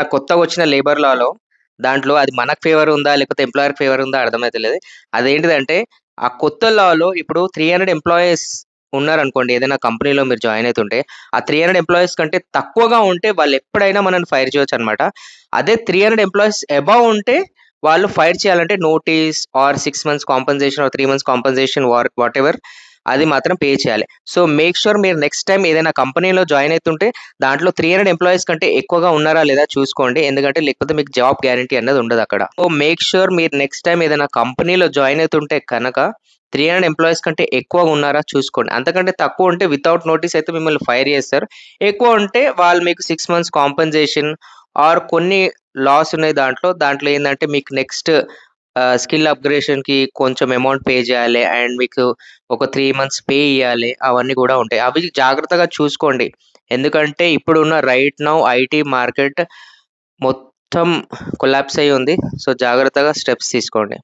మన కొత్తగా వచ్చిన లేబర్ లాలో దాంట్లో అది మనకు ఫేవర్ ఉందా లేకపోతే ఎంప్లాయర్ ఫేవర్ ఉందా అర్థమైతలేదు అదేంటిదంటే ఆ కొత్త లాలో ఇప్పుడు త్రీ హండ్రెడ్ ఎంప్లాయీస్ ఉన్నారనుకోండి ఏదైనా కంపెనీలో మీరు జాయిన్ అవుతుంటే ఆ త్రీ హండ్రెడ్ ఎంప్లాయీస్ కంటే తక్కువగా ఉంటే వాళ్ళు ఎప్పుడైనా మనల్ని ఫైర్ చేయొచ్చు అనమాట అదే త్రీ హండ్రెడ్ ఎంప్లాయీస్ అబౌవ్ ఉంటే వాళ్ళు ఫైర్ చేయాలంటే notice or six months compensation or three months compensation or whatever అది మాత్రం పే చేయాలి. సో మేక్ షూర్ మీరు నెక్స్ట్ టైం ఏదైనా కంపెనీలో జాయిన్ అవుతుంటే దాంట్లో త్రీ హండ్రెడ్ ఎంప్లాయీస్ కంటే ఎక్కువగా ఉన్నారా లేదా చూసుకోండి. ఎందుకంటే లేకపోతే మీకు జాబ్ గ్యారంటీ అనేది ఉండదు అక్కడ. సో మేక్ షూర్ మీరు నెక్స్ట్ టైం ఏదైనా కంపెనీలో జాయిన్ అవుతుంటే కనుక త్రీ హండ్రెడ్ ఎంప్లాయీస్ కంటే ఎక్కువ ఉన్నారా చూసుకోండి. అంతకంటే తక్కువ ఉంటే వితౌట్ నోటీస్ అయితే మిమ్మల్ని ఫైర్ చేస్తారు. ఎక్కువ ఉంటే వాళ్ళు మీకు సిక్స్ మంత్స్ కాంపెన్సేషన్ ఆర్ కొన్ని లాస్ ఉన్నాయి దాంట్లో. దాంట్లో ఏంటంటే మీకు నెక్స్ట్ స్కిల్ అప్గ్రేషన్కి కొంచెం అమౌంట్ పే చేయాలి అండ్ మీకు ఒక త్రీ మంత్స్ పే ఇవ్వాలి అవన్నీ కూడా ఉంటాయి. అవి జాగ్రత్తగా చూసుకోండి. ఎందుకంటే ఇప్పుడున్న రైట్ నౌ ఐటీ మార్కెట్ మొత్తం కొలాప్స్ అయి ఉంది. సో జాగ్రత్తగా స్టెప్స్ తీసుకోండి.